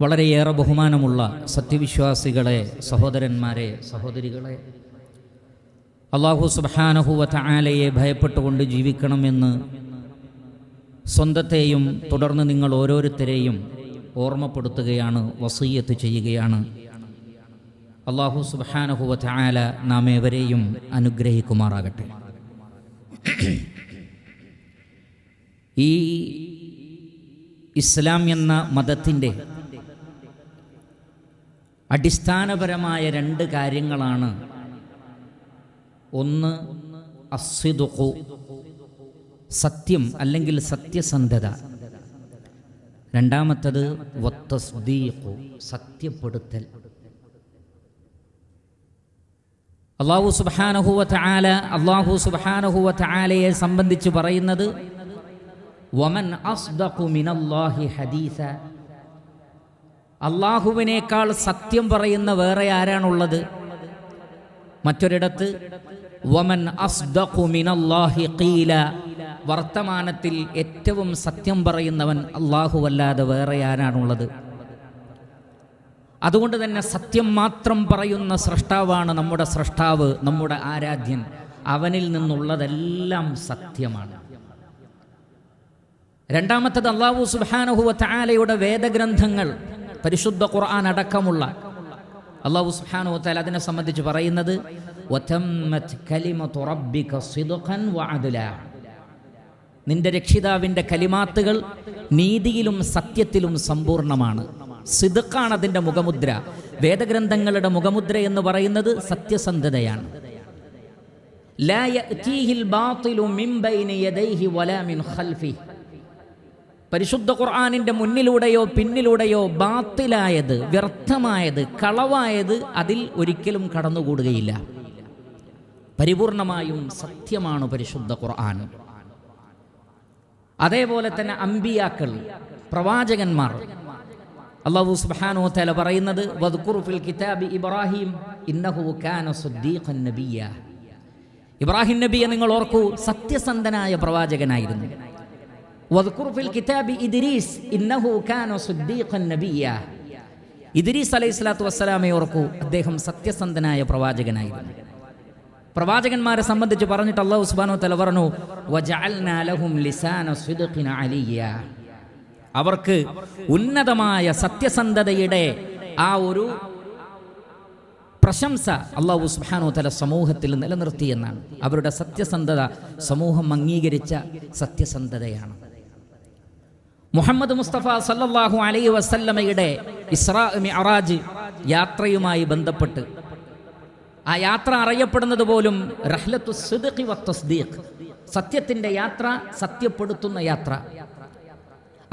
വളരെയേറെ ബഹുമാനമുള്ള സത്യവിശ്വാസികളെ സഹോദരന്മാരെ സഹോദരികളെ അള്ളാഹു സുബാനഹുവത്ത ആലയെ ഭയപ്പെട്ടുകൊണ്ട് ജീവിക്കണമെന്ന് സ്വന്തത്തെയും തുടർന്ന് നിങ്ങൾ ഓരോരുത്തരെയും ഓർമ്മപ്പെടുത്തുകയാണ് വസീയത്ത് ചെയ്യുകയാണ്. അള്ളാഹു സുബാനഹുവത്ത ആല നാം ഏവരെയും അനുഗ്രഹിക്കുമാറാകട്ടെ. ഈ ഇസ്ലാം എന്ന മതത്തിന്റെ അടിസ്ഥാനപരമായ രണ്ട് കാര്യങ്ങളാണ്. ഒന്ന് അസ്വിദുഖു. സത്യം അല്ലെങ്കിൽ സത്യസന്ധത. രണ്ടാമത്തത് വത്തസ്ദീഖു. സത്യപ്പെടുത്തൽ. അള്ളാഹു സുബാനഹുവത്ത് ആല അള്ളാഹു സുബാനഹുവത്ത് ആലയെ സംബന്ധിച്ച് പറയുന്നത് വമൻ അസ്ദഖു മിനല്ലാഹി ഹദീസ. അള്ളാഹുവിനേക്കാൾ സത്യം പറയുന്ന വേറെ ആരാണുള്ളത്? മറ്റൊരിടത്ത് വമൻ ഖീല വർത്തമാനത്തിൽ ഏറ്റവും സത്യം പറയുന്നവൻ അല്ലാഹുവല്ലാതെ വേറെ ആരാണുള്ളത്? അതുകൊണ്ട് തന്നെ സത്യം മാത്രം പറയുന്ന സൃഷ്ടാവാണ് നമ്മുടെ സൃഷ്ടാവ് നമ്മുടെ ആരാധ്യൻ. അവനിൽ നിന്നുള്ളതെല്ലാം സത്യമാണ്. രണ്ടാമത്തത് അള്ളാഹു സുബാനഹുവ താലയുടെ വേദഗ്രന്ഥങ്ങൾ. പരിശുദ്ധ ഖുർആൻ അടക്കമുള്ള അള്ളാഹു സുഹാനു വത്താൽ അതിനെ സംബന്ധിച്ച് പറയുന്നത് നിന്റെ രക്ഷിതാവിന്റെ കലിമാത്തുകൾ നീതിയിലും സത്യത്തിലും സമ്പൂർണമാണ് സിദുക്കാണ് അതിന്റെ മുഖമുദ്ര. വേദഗ്രന്ഥങ്ങളുടെ മുഖമുദ്ര എന്ന് പറയുന്നത് സത്യസന്ധതയാണ്. പരിശുദ്ധ ഖുർആാനിന്റെ മുന്നിലൂടെയോ പിന്നിലൂടെയോ ബാത്തിലായത് വ്യർത്ഥമായത് കളവായത് അതിൽ ഒരിക്കലും കടന്നുകൂടുകയില്ല. പരിപൂർണമായും സത്യമാണ് പരിശുദ്ധ ഖുർആൻ. അതേപോലെ തന്നെ അമ്പിയാക്കൾ പ്രവാചകന്മാർ. അള്ളാഹു സുബാനോ തല പറയുന്നത് കിതാബി ഇബ്രാഹിം ഇന്നഹു കാന നബിയ ഇബ്രാഹിം നബിയെ നിങ്ങൾ ഓർക്കൂ സത്യസന്ധനായ പ്രവാചകനായിരുന്നു. വദ്കുറു ഫിൽ കിതാബി ഇദ്രീസ് ഇന്നഹു കാന സുദ്ദീഖൻ നബിയ ഇദ്രീസ് അലൈഹി സ്വലാത്തു വസ്സലാമെ ഓർക്കൂ അദ്ദേഹം സത്യസന്ധനായ പ്രവാചകനായിരുന്നു. പ്രവാചകന്മാരെ സംബന്ധിച്ച് പറഞ്ഞിട്ട് അള്ളാഹു സുബ്ഹാനഹു തല പറഞ്ഞു അവർക്ക് ഉന്നതമായ സത്യസന്ധതയുടെ ആ ഒരു പ്രശംസ അള്ളാഹു സുബാനോ തല സമൂഹത്തിൽ നിലനിർത്തി എന്നാണ്. അവരുടെ സത്യസന്ധത സമൂഹം അംഗീകരിച്ച സത്യസന്ധതയാണ്. മുഹമ്മദ് മുസ്തഫ സല്ലാഹു അലൈ വസല്ലമയുടെ ഇസ്രാ മിഅറാജ് യാത്രയുമായി ബന്ധപ്പെട്ട്. ആ യാത്ര അറിയപ്പെടുന്നത് പോലും റഹ്ലത്തു സിദ്ഖി സത്യത്തിന്റെ യാത്ര സത്യപ്പെടുത്തുന്ന യാത്ര.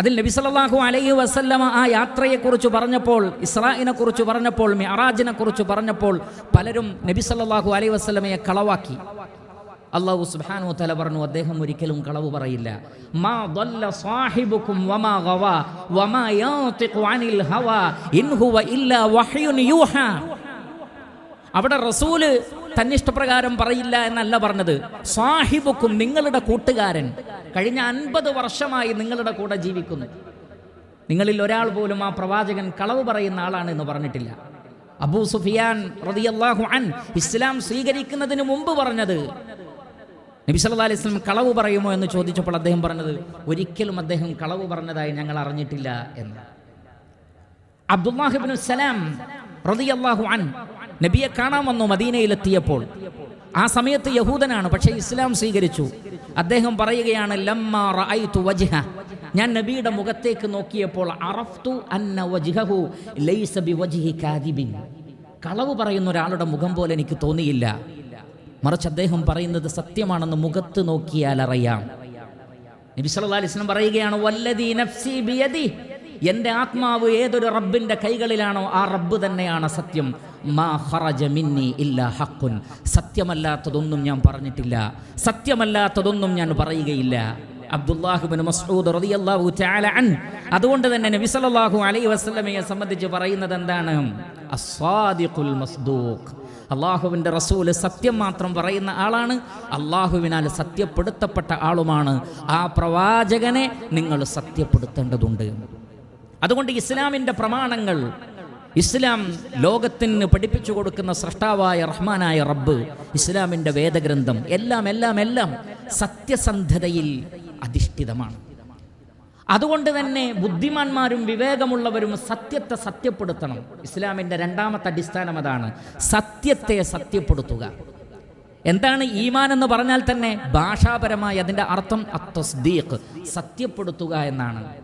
അതിൽ നബി സല്ലാഹു അലൈഹി വസല്ലമ ആ യാത്രയെക്കുറിച്ച് പറഞ്ഞപ്പോൾ ഇസ്രായിനെ കുറിച്ച് പറഞ്ഞപ്പോൾ മിഅറാജിനെ കുറിച്ച് പറഞ്ഞപ്പോൾ പലരും നബി സല്ലാഹു അലൈഹി വസ്ലമയെ കളവാക്കി. അള്ളാഹു സുബാനു തല പറഞ്ഞു അദ്ദേഹം ഒരിക്കലും കളവ് പറയില്ല. മാ ഗവ അനിൽ ഇൻ ഹുവ ഇല്ലാ വഹ്യുൻ അവിടെ റസൂൽ തന്നിഷ്ടപ്രകാരം പറയില്ല എന്നല്ല പറഞ്ഞത്. സാഹിബുക്കും നിങ്ങളുടെ കൂട്ടുകാരൻ. കഴിഞ്ഞ അൻപത് വർഷമായി നിങ്ങളുടെ കൂടെ ജീവിക്കുന്നു. നിങ്ങളിൽ ഒരാൾ പോലും ആ പ്രവാചകൻ കളവ് പറയുന്ന ആളാണ് എന്ന് പറഞ്ഞിട്ടില്ല. അബൂ സുഫിയാൻ അൻ ഇസ്ലാം സ്വീകരിക്കുന്നതിന് മുമ്പ് പറഞ്ഞത് നബി സല്ലാ അലൈഹി സ്വലം കളവ് പറയുമോ എന്ന് ചോദിച്ചപ്പോൾ അദ്ദേഹം പറഞ്ഞത് ഒരിക്കലും അദ്ദേഹം കളവ് പറഞ്ഞതായി ഞങ്ങൾ അറിഞ്ഞിട്ടില്ല എന്ന്. അബ്ദുല്ലാഹിബിൻ സലാം റളിയല്ലാഹു അൻ നബിയെ കാണാൻ വന്നു മദീനയിലെത്തിയപ്പോൾ. ആ സമയത്ത് യഹൂദനാണ് പക്ഷേ ഇസ്ലാം സ്വീകരിച്ചു. അദ്ദേഹം പറയുകയാണ് റഅയ്തു വജ്ഹ. ഞാൻ നബിയുടെ മുഖത്തേക്ക് നോക്കിയപ്പോൾ അറഫ്തു അന്ന വജ്ഹഹു ലൈസ കാദിബിൻ. കളവ് പറയുന്ന ഒരാളുടെ മുഖം പോലെ എനിക്ക് തോന്നിയില്ല. മറിച്ച് അദ്ദേഹം പറയുന്നത് സത്യമാണെന്ന് മുഖത്ത് നോക്കിയാൽ അറിയാം. നബി അലൈഹി വസല്ലം പറയുകയാണ് വല്ലദീ നഫ്സി ബിയദി. എന്റെ ആത്മാവ് ഏതൊരു റബ്ബിന്റെ കൈകളിലാണോ ആ റബ്ബ് തന്നെയാണ് സത്യം. മാ സത്യമല്ലാത്തതൊന്നും ഞാൻ പറഞ്ഞിട്ടില്ല. സത്യമല്ലാത്തതൊന്നും ഞാൻ പറയുകയില്ല. മസ്ഊദ് റളിയല്ലാഹു തആല അൻ. അതുകൊണ്ട് തന്നെ നബി സല്ലല്ലാഹു അലൈഹി വസല്ലമയെ സംബന്ധിച്ച് പറയുന്നത് എന്താണ്? അസ്സാദിഖുൽ മസ്ദൂഖ്. അള്ളാഹുവിന്റെ റസൂൽ സത്യം മാത്രം പറയുന്ന ആളാണ്. അള്ളാഹുവിനാൽ സത്യപ്പെടുത്തപ്പെട്ട ആളുമാണ്. ആ പ്രവാചകനെ നിങ്ങൾ സത്യപ്പെടുത്തേണ്ടതുണ്ട്. അതുകൊണ്ട് ഇസ്ലാമിന്റെ പ്രമാണങ്ങൾ ഇസ്ലാം ലോകത്തിന് പഠിപ്പിച്ചു കൊടുക്കുന്ന സൃഷ്ടാവായ റഹ്മാനായ റബ്ബ് ഇസ്ലാമിന്റെ വേദഗ്രന്ഥം എല്ലാം എല്ലാം എല്ലാം സത്യസന്ധതയിൽ അധിഷ്ഠിതമാണ്. അതുകൊണ്ട് തന്നെ ബുദ്ധിമാന്മാരും വിവേകമുള്ളവരും സത്യത്തെ സത്യപ്പെടുത്തണം. ഇസ്ലാമിന്റെ രണ്ടാമത്തെ അടിസ്ഥാനം അതാണ് സത്യത്തെ സത്യപ്പെടുത്തുക. എന്താണ് ഈമാൻ എന്ന് പറഞ്ഞാൽ തന്നെ ഭാഷാപരമായി അതിന്റെ അർത്ഥം അത്തസ്ദീഖ് സത്യപ്പെടുത്തുക എന്നാണ്.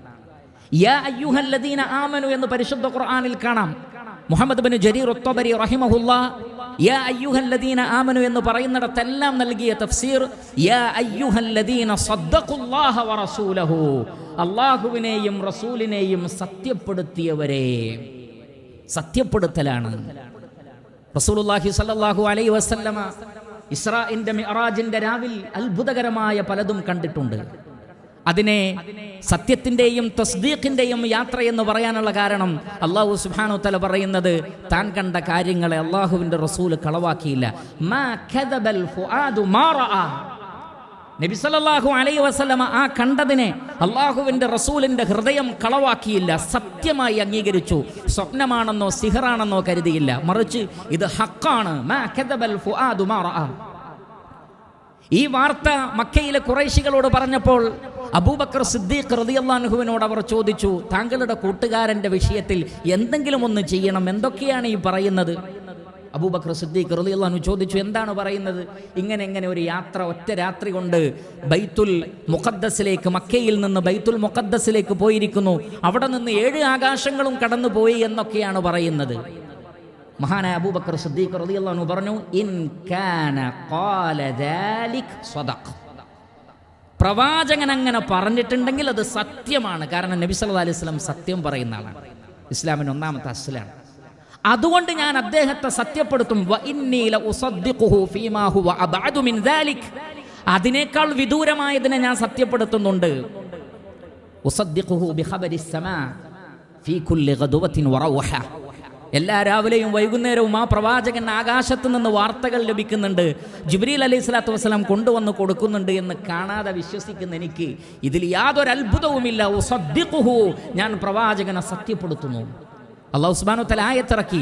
യാ അയ്യുഹല്ലദീന ആമനു എന്ന് പരിശുദ്ധ ഖുർആനിൽ കാണാം. മുഹമ്മദ് ബിൻ ജരീർ ഒത്തബരി റഹിമഹുല്ല യാ അയ്യുഹല്ലദീന ആമനു എന്ന് പറയുന്നിടത്തെല്ലാം നൽകിയ തഫ്സീർ യാ അയ്യുഹല്ലദീന സദ്ദഖുല്ലാഹ വറസൂലഹു അള്ളാഹുവിനെയും റസൂലിനെയും സത്യപ്പെടുത്തിയവരെ. സത്യപ്പെടുത്തലാണ്. റസൂലുള്ളാഹി സല്ലല്ലാഹു അലൈഹി വസല്ലമ ഇസ്രാഇന്റെ മിഅറാജിന്റെ രാവിൽ അത്ഭുതകരമായ പലതും കണ്ടിട്ടുണ്ട്. അതിനെ സത്യത്തിന്റെയും തസ്ദീഖിന്റെയും യാത്ര എന്ന് പറയാനുള്ള കാരണം അള്ളാഹു സുബ്ഹാനഹു തല പറയുന്നത് താൻ കണ്ട കാര്യങ്ങളെ അള്ളാഹുവിന്റെ റസൂൽ കളവാക്കിയില്ല. നബി സല്ലല്ലാഹു അലൈഹി വസല്ലമ ആ കണ്ടതിനെ അള്ളാഹുവിന്റെ റസൂലിന്റെ ഹൃദയം കളവാക്കിയില്ല. സത്യമായി അംഗീകരിച്ചു. സ്വപ്നമാണെന്നോ സിഹറാണെന്നോ കരുതിയില്ല. മറിച്ച് ഇത് ഹക്കാണ്. ഈ വാർത്ത മക്കയിലെ കുറേശികളോട് പറഞ്ഞപ്പോൾ അബൂബക്കർ സിദ്ദീഖ് റതിയല്ലാൻഹുവിനോട് അവർ ചോദിച്ചു താങ്കളുടെ കൂട്ടുകാരന്റെ വിഷയത്തിൽ എന്തെങ്കിലും ഒന്ന് ചെയ്യണം എന്തൊക്കെയാണ് ഈ പറയുന്നത്? അബൂബക്കർ സിദ്ദീഖ് റളിയല്ലാഹു ചോദിച്ചു എന്താണ് പറയുന്നത്? ഇങ്ങനെ ഇങ്ങനെ ഒരു യാത്ര ഒറ്റ രാത്രി കൊണ്ട് ബൈത്തുൽ മുഖദ്ദസിലേക്ക് മക്കയിൽ നിന്ന് ബൈത്തുൽ മുഖദ്ദസിലേക്ക് പോയിരിക്കുന്നു. അവിടെ നിന്ന് ഏഴ് ആകാശങ്ങളും കടന്നു പോയി എന്നൊക്കെയാണ് പറയുന്നത്. മഹാനായ അബൂബക്കർ സിദ്ദീഖ് റളിയല്ലാഹു പറഞ്ഞു ഇൻ കാന ഖാല ദാലിക് പ്രവാചകൻ അങ്ങനെ പറഞ്ഞിട്ടുണ്ടെങ്കിൽ അത് സത്യമാണ്. കാരണം നബി സല്ലാ അലൈഹി സ്വലം സത്യം പറയുന്ന ആളാണ്. ഇസ്ലാമിന് ഒന്നാമത്തെ അസ്ലാണ്. അതുകൊണ്ട് ഞാൻ അദ്ദേഹത്തെ സത്യപ്പെടുത്തും. അതിനേക്കാൾ വിദൂരമായതിനെ ഞാൻ സത്യപ്പെടുത്തുന്നുണ്ട്. ഉസദ്ദിഖുഹു ബിഖബരി സമാ ഫീ കുല്ലി ഗദുവത്തിൻ വറൗഹ. എല്ലാ രാവിലെയും വൈകുന്നേരവും ആ പ്രവാചകൻ ആകാശത്ത് നിന്ന് വാർത്തകൾ ലഭിക്കുന്നുണ്ട്. ജിബ്രീൽ അലൈഹി സ്വലാത്തു വസ്സലാം കൊണ്ടുവന്ന് കൊടുക്കുന്നുണ്ട് എന്ന് കാണാതെ വിശ്വസിക്കുന്ന എനിക്ക് ഇതിൽ യാതൊരു അത്ഭുതവുമില്ല ഞാൻ പ്രവാചകനെ സത്യപ്പെടുത്തുന്നു. അള്ളാഹു സുബ്ഹാനഹു തല ആയത്തിറക്കി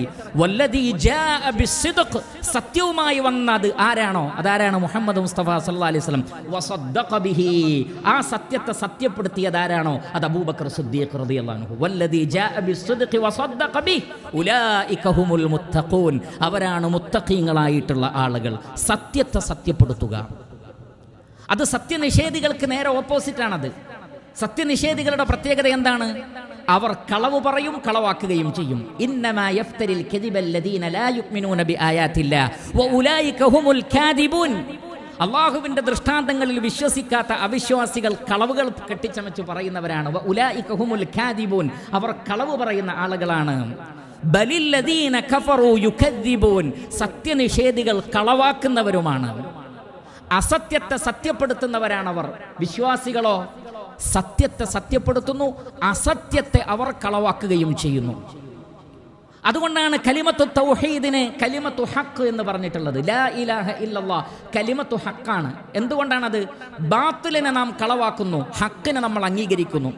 സത്യവുമായി വന്നത് ആരാണോ? അതാരാണ് മുഹമ്മദ് മുസ്തഫ സല്ലല്ലാഹു അലൈഹി സ്വലം ബിഹി ആ സത്യത്തെ സത്യപ്പെടുത്തിയത് ആരാണോ? അത് അബൂബക്കർ സിദ്ദീഖ് മുത്തഖൂൻ. അവരാണ് മുത്തഖീങ്ങളായിട്ടുള്ള ആളുകൾ. സത്യത്തെ സത്യപ്പെടുത്തുക. അത് സത്യനിഷേധികൾക്ക് നേരെ ഓപ്പോസിറ്റാണത് സത്യനിഷേധികളുടെ പ്രത്യേകത എന്താണ്? അവർ കളവ് പറയും കളവാക്കുകയും ചെയ്യും. കദിബല്ലദീന ലാ യുഅ്മിനൂന വ ഉലൈക കാദിബൂൻ അള്ളാഹുവിന്റെ ദൃഷ്ടാന്തങ്ങളിൽ വിശ്വസിക്കാത്ത അവിശ്വാസികൾ കളവുകൾ കെട്ടിച്ചമച്ച് പറയുന്നവരാണ്. അവർ കളവ് പറയുന്ന ആളുകളാണ്. സത്യനിഷേധികൾ കളവാക്കുന്നവരുമാണ്. അസത്യത്തെ സത്യപ്പെടുത്തുന്നവരാണവർ. വിശ്വാസികളോ സത്യത്തെ സത്യപ്പെടുത്തുന്നു അസത്യത്തെ അവർ കളവാക്കുകയും ചെയ്യുന്നു. അതുകൊണ്ടാണ് കലിമത്തു തൗഹീദിനെ കലിമത്തു ഹക്ക് എന്ന് പറഞ്ഞിട്ടുള്ളത്. ലാ ഇലാഹ ഇല്ലല്ലാ കലിമത്തു ഹക്കാണ്. എന്തുകൊണ്ടാണത്? ബാത്തിലിനെ നാം കളവാക്കുന്നു ഹക്കിനെ നമ്മൾ അംഗീകരിക്കുന്നു.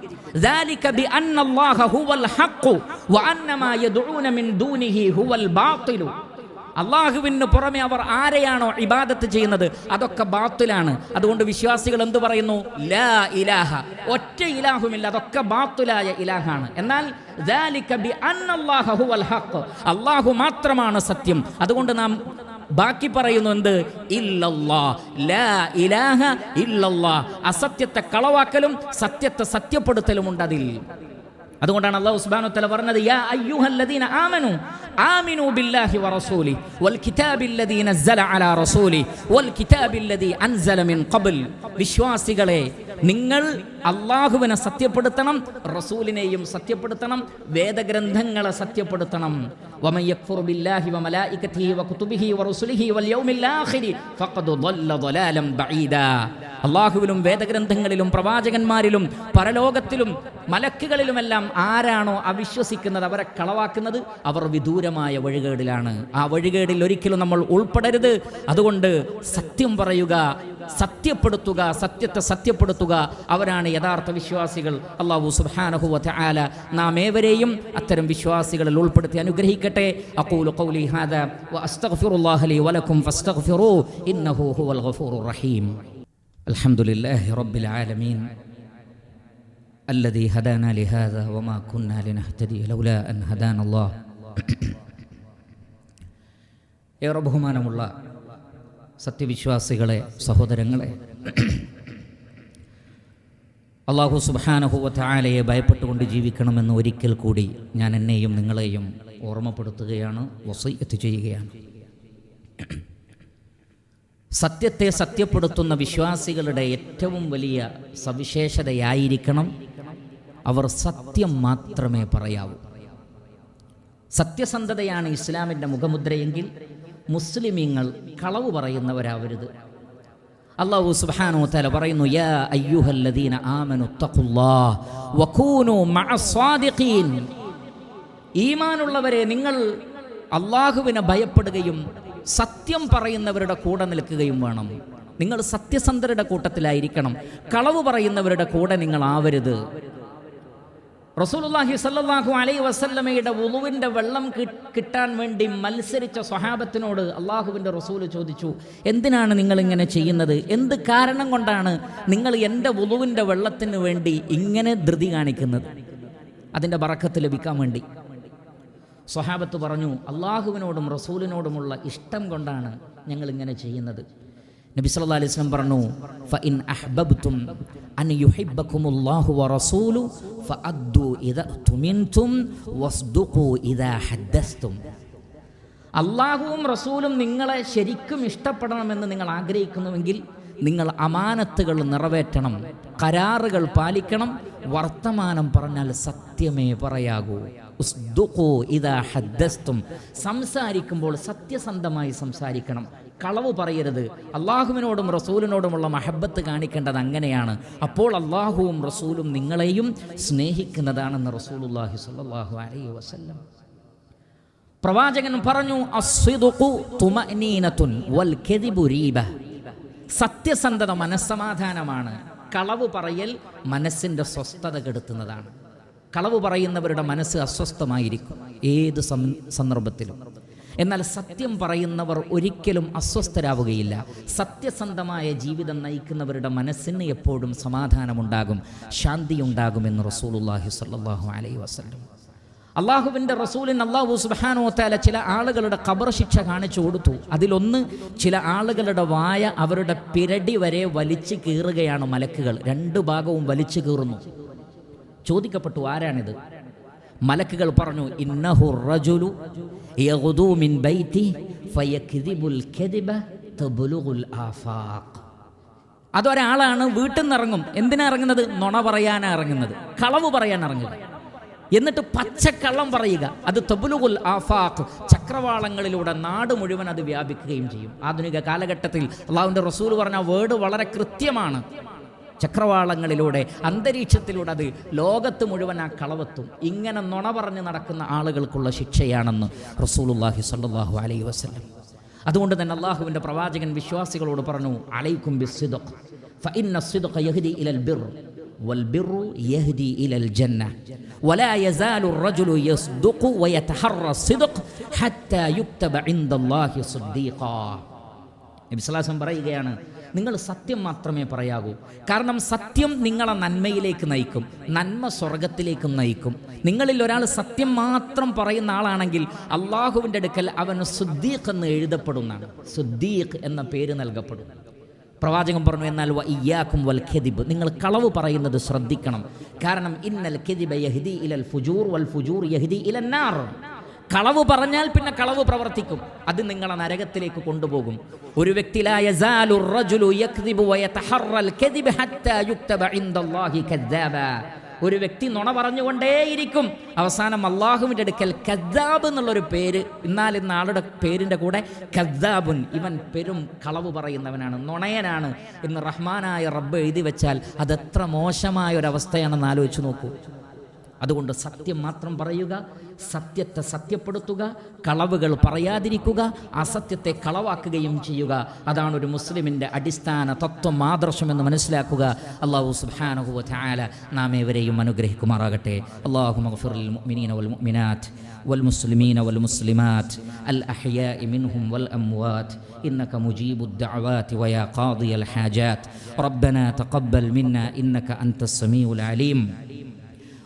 ഹുവൽ ഹക്കു വഅന്നമാ അന്നമാ മിൻ ദൂനിഹി ഹുവൽ ബാത്തിലു. അള്ളാഹുവിന് പുറമെ അവർ ആരെയാണോ ഇബാദത്ത് ചെയ്യുന്നത്? അതൊക്കെ ബാത്തുലാണ്. അതുകൊണ്ട് വിശ്വാസികൾ എന്ത് പറയുന്നു? ലാ ഇലാഹ. ഒറ്റ ഇലാഹുമില്ല അതൊക്കെ ബാത്തുലായ ഇലാഹാണ്. എന്നാൽ അള്ളാഹു മാത്രമാണ് സത്യം. അതുകൊണ്ട് നാം ബാക്കി പറയുന്നു എന്ത്? ഇല്ലല്ലാ. അസത്യത്തെ കളവാക്കലും സത്യത്തെ സത്യപ്പെടുത്തലും ഉണ്ട് അതിൽ. അതുകൊണ്ടാണ് അള്ളാഹു സുബ്ഹാനഹു വതആല പറഞ്ഞത് യാ അയ്യുഹല്ലദീന ആമനു ആമിനു ബില്ലാഹി വറസൂലി വൽ കിതാബില്ലദീ നസ്സല അലാ റസൂലി വൽ കിതാബില്ലദീ അൻസല മിൻ ഖബൽ വിശ്വാസികളെ നിങ്ങൾ അള്ളാഹുവിനെ സത്യപ്പെടുത്തണം റസൂലിനെയും സത്യപ്പെടുത്തണം വേദഗ്രന്ഥങ്ങളെ സത്യപ്പെടുത്തണം വമൻ യക്ഫുറു ബില്ലാഹി വമലായികതിഹി വകുതുബിഹി വറസുലിഹി വൽ യൗമിൽ ആഖിരി ഫഖദ് ضل ضلالا بعيدا അള്ളാഹുവിലും വേദഗ്രന്ഥങ്ങളിലും പ്രവാചകന്മാരിലും പരലോകത്തിലും മലക്കുകളിലുമെല്ലാം ആരാണോ അവിശ്വസിക്കുന്നത് അവരെ കളവാക്കുന്നത് അവർ വിദൂരമായ വഴികേടിലാണ്. ആ വഴികേടിൽ ഒരിക്കലും നമ്മൾ ഉൾപ്പെടരുത്. അതുകൊണ്ട് സത്യം പറയുക സത്യപ്പെടുത്തുക സത്യത്തെ സത്യപ്പെടുത്തുക. അവരാണ് യഥാർത്ഥ വിശ്വാസികൾ. അള്ളാഹു സുബ്ഹാനഹു വതആല നാം ഏവരെയും അത്തരം വിശ്വാസികളിൽ ഉൾപ്പെടുത്തി അനുഗ്രഹിക്കട്ടെ. അഖൂലു ഖൗലി ഹാദാ വഅസ്തഗ്ഫിറുല്ലാഹ ലി വലക്കും ഫസ്തഗ്ഫിറൂ ഇന്നഹു ഹുവൽ റഹീം. അൽഹംദുലില്ലാഹി റബ്ബിൽ ആലമീൻ الذي هدانا لهذا وما كنا لنهتدي لولا أن هدانا الله ഏറെ ബഹുമാനമുള്ള സത്യവിശ്വാസികളെ സഹോദരങ്ങളെ അള്ളാഹു സുബാനഹുവത്തായാലയെ ഭയപ്പെട്ടുകൊണ്ട് ജീവിക്കണമെന്ന് ഒരിക്കൽ കൂടി ഞാൻ എന്നെയും നിങ്ങളെയും ഓർമ്മപ്പെടുത്തുകയാണ് വസയ്യത്ത് ചെയ്യുകയാണ് സത്യത്തെ സത്യപ്പെടുത്തുന്ന വിശ്വാസികളുടെ ഏറ്റവും വലിയ സവിശേഷതയായിരിക്കണം അവർ സത്യം മാത്രമേ പറയാവൂ. സത്യസന്ധതയാണ് ഇസ്ലാമിന്റെ മുഖമുദ്രയെങ്കിൽ മുസ്ലിമീങ്ങൾ കളവ് പറയുന്നവരാവരുത്. അള്ളാഹു സുബ്ഹാനഹു തആല പറയുന്നു യാ അയ്യുഹല്ലദീന ആമനു തഖുല്ലാ വകൂനു മഅസ്വാദിഖീൻ ഈമാനുള്ളവരെ നിങ്ങൾ അള്ളാഹുവിനെ ഭയപ്പെടുകയും സത്യം പറയുന്നവരുടെ കൂടെ നിൽക്കുകയും വേണം. നിങ്ങൾ സത്യസന്ധരുടെ കൂട്ടത്തിലായിരിക്കണം. കളവ് പറയുന്നവരുടെ കൂടെ നിങ്ങൾ ആവരുത്. റസൂലുള്ളാഹി സ്വല്ലല്ലാഹു അലൈഹി വസല്ലമയുടെ ഉളുവിന്റെ വെള്ളം കിട്ടാൻ വേണ്ടി മത്സരിച്ച സ്വഹാബത്തിനോട് അള്ളാഹുവിന്റെ റസൂൽ ചോദിച്ചു എന്തിനാണ് നിങ്ങൾ ഇങ്ങനെ ചെയ്യുന്നത്? എന്ത് കാരണം കൊണ്ടാണ് നിങ്ങൾ എന്റെ ഉളുവിന്റെ വെള്ളത്തിന് വേണ്ടി ഇങ്ങനെ ധൃതി കാണിക്കുന്നത്? അതിന്റെ ബറക്കത്ത് ലഭിക്കാൻ വേണ്ടി. സ്വഹാബത്ത് പറഞ്ഞു അള്ളാഹുവിനോടും റസൂലിനോടുമുള്ള ഇഷ്ടം കൊണ്ടാണ് ഞങ്ങൾ ഇങ്ങനെ ചെയ്യുന്നത്. നബി സല്ലാ അലൈഹി സ്വലം പറഞ്ഞു ഫ ഇൻ അഹ്ബബ്തും അൻ യുഹിബ്ബക്കും അല്ലാഹു വ റസൂലു ഫഅദ്ദു ഇദ തുമിൻതും വസ്ദുഖു ഇദാ ഹദ്ദസ്തും. അള്ളാഹുവും റസൂലും നിങ്ങളെ ശരിക്കും ഇഷ്ടപ്പെടണമെന്ന് നിങ്ങൾ ആഗ്രഹിക്കുന്നുവെങ്കിൽ നിങ്ങൾ അമാനത്തുകൾ നിറവേറ്റണം കരാറുകൾ പാലിക്കണം വർത്തമാനം പറഞ്ഞാൽ സത്യമേ പറയാകൂ. സംസാരിക്കുമ്പോൾ സത്യസന്ധമായി സംസാരിക്കണം. കളവ് പറയരുത്. അള്ളാഹുവിനോടും റസൂലിനോടുമുള്ള മഹബത്ത് കാണിക്കേണ്ടത് അങ്ങനെയാണ്. അപ്പോൾ അള്ളാഹുവും റസൂലും നിങ്ങളെയും സ്നേഹിക്കുന്നതാണെന്ന് റസൂലുള്ളാഹി സ്വല്ലല്ലാഹു അലൈഹി വസല്ലം. പ്രവാചകൻ പറഞ്ഞു സത്യസന്ധത മനസ്സമാധാനമാണ്. കളവ് പറയൽ മനസ്സിന്റെ സ്വസ്ഥത കെടുത്തുന്നതാണ്. കളവ് പറയുന്നവരുടെ മനസ്സ് അസ്വസ്ഥമായിരിക്കും ഏത് സന്ദർഭത്തിലും. എന്നാൽ സത്യം പറയുന്നവർ ഒരിക്കലും അസ്വസ്ഥരാവുകയില്ല. സത്യസന്ധമായ ജീവിതം നയിക്കുന്നവരുടെ മനസ്സിന് എപ്പോഴും സമാധാനമുണ്ടാകും ശാന്തിയുണ്ടാകുമെന്ന് റസൂലുള്ളാഹി സ്വല്ലല്ലാഹു അലൈ വസ്ലം അള്ളാഹുവിന്റെ റസൂലിന് അള്ളാഹു സുബാനോ താല ചില ആളുകളുടെ ഖബർ ശിക്ഷ കാണിച്ചു കൊടുത്തു. അതിലൊന്ന് ചില ആളുകളുടെ വായ അവരുടെ പിരടി വരെ വലിച്ചു കീറുകയാണ് മലക്കുകൾ. രണ്ട് ഭാഗവും വലിച്ചു കീറുന്നു. ചോദിക്കപ്പെട്ടു ആരാണിത്? മലക്കുകൾ പറഞ്ഞു ഇന്നഹു മിൻ ബൈതി കദിബ ആഫാഖ്. അതൊരാളാണ് വീട്ടിൽ നിന്ന് ഇറങ്ങും. എന്തിനാ ഇറങ്ങുന്നത്? നുണ പറയാനാ ഇറങ്ങുന്നത്. കളവ് പറയാൻ ഇറങ്ങുക എന്നിട്ട് പച്ചക്കള്ളം പറയുക. അത് തബുലുകുൽ ആഫാഖ് ചക്രവാളങ്ങളിലൂടെ നാട് മുഴുവൻ അത് വ്യാപിക്കുകയും ചെയ്യും. ആധുനിക കാലഘട്ടത്തിൽ അള്ളാഹുവിന്റെ റസൂൽ പറഞ്ഞ വേർഡ് വളരെ കൃത്യമാണ്. ചക്രവാളങ്ങളിലൂടെ അന്തരീക്ഷത്തിലൂടെ അത് ലോകത്ത് മുഴുവൻ ആ കളവത്തും. ഇങ്ങനെ നുണ പറഞ്ഞ് നടക്കുന്ന ആളുകൾക്കുള്ള ശിക്ഷയാണെന്ന് റസൂലുള്ളാഹി സല്ലാഹു അലൈഹി വസ്ലം അതുകൊണ്ട് തന്നെ അള്ളാഹുവിന്റെ പ്രവാചകൻ വിശ്വാസികളോട് പറഞ്ഞു അലൈക്കും ബിസ്സിദഖ് നബിസ്ലാസം പറയുകയാണ് നിങ്ങൾ സത്യം മാത്രമേ പറയാകൂ കാരണം സത്യം നിങ്ങളെ നന്മയിലേക്ക് നയിക്കും നന്മ സ്വർഗത്തിലേക്കും നയിക്കും. നിങ്ങളിൽ ഒരാൾ സത്യം മാത്രം പറയുന്ന ആളാണെങ്കിൽ അള്ളാഹുവിന്റെ അടുക്കൽ അവൻ സുദ്ദീഖ് എന്ന് എഴുതപ്പെടുന്നതാണ്. സുദ്ദീഖ് എന്ന പേര് നൽകപ്പെടും. പ്രവാചകൻ പറഞ്ഞു എന്നാൽ ഇയാക്കും വൽ നിങ്ങൾ കളവ് പറയുന്നത് ശ്രദ്ധിക്കണം. കാരണം ഇന്നൽ ഖെദിബ യഹ്ദി ഇലൽ ഫുജൂർ വൽ ഫുജൂർ യഹ്ദി ഇലന്നാർ കളവ് പറഞ്ഞാൽ പിന്നെ കളവ് പ്രവർത്തിക്കും. അത് നിങ്ങളെ നരകത്തിലേക്ക് കൊണ്ടുപോകും. ഒരു വ്യക്തി ഒരു വ്യക്തി നുണ പറഞ്ഞുകൊണ്ടേയിരിക്കും. അവസാനം അള്ളാഹുവിന്റെ അടുക്കൽ കദ്ദാബ് എന്നുള്ളൊരു പേര് എന്നാൽ ഇന്ന് ആളുടെ പേരിന്റെ കൂടെ കദ്ദാബുൻ. ഇവൻ പെരും കളവ് പറയുന്നവനാണ് നുണയനാണ് എന്ന് റഹ്മാനായ റബ്ബ് എഴുതി വെച്ചാൽ അതെത്ര മോശമായ ഒരു അവസ്ഥയാണെന്ന് ആലോചിച്ച് നോക്കൂ. അതുകൊണ്ട് സത്യം മാത്രം പറയുക സത്യത്തെ സത്യപ്പെടുത്തുക കളവുകൾ പറയാതിരിക്കുക അസത്യത്തെ കളവാക്കുകയും ചെയ്യുക അതാണ് ഒരു മുസ്ലിമിൻ്റെ അടിസ്ഥാന തത്വം ആദർശമെന്ന് മനസ്സിലാക്കുക അള്ളാഹു സുബ്ഹാനഹു തആല നാം ഏവരെയും അനുഗ്രഹിക്കുമാറാകട്ടെ അള്ളാഹു മഗ്ഫിറിൽ മുഅ്മിനീന വൽ മുഅ്മിനാത്ത് والمسلمين والمسلمات الأحياء منهم والأموات إنك مجيب الدعوات ويا قاضي الحاجات ربنا تقبل منا إنك أنت السميع العليم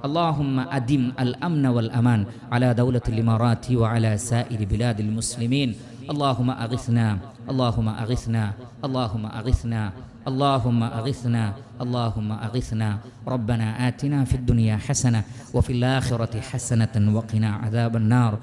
اللهم أدم الأمن والأمان على دولة الإمارات وعلى سائر بلاد المسلمين. اللهم أغثنا اللهم أغثنا اللهم أغثنا اللهم أغثنا اللهم أغثنا. ربنا آتنا في الدنيا حسنة وفي الآخرة حسنة وقنا عذاب النار.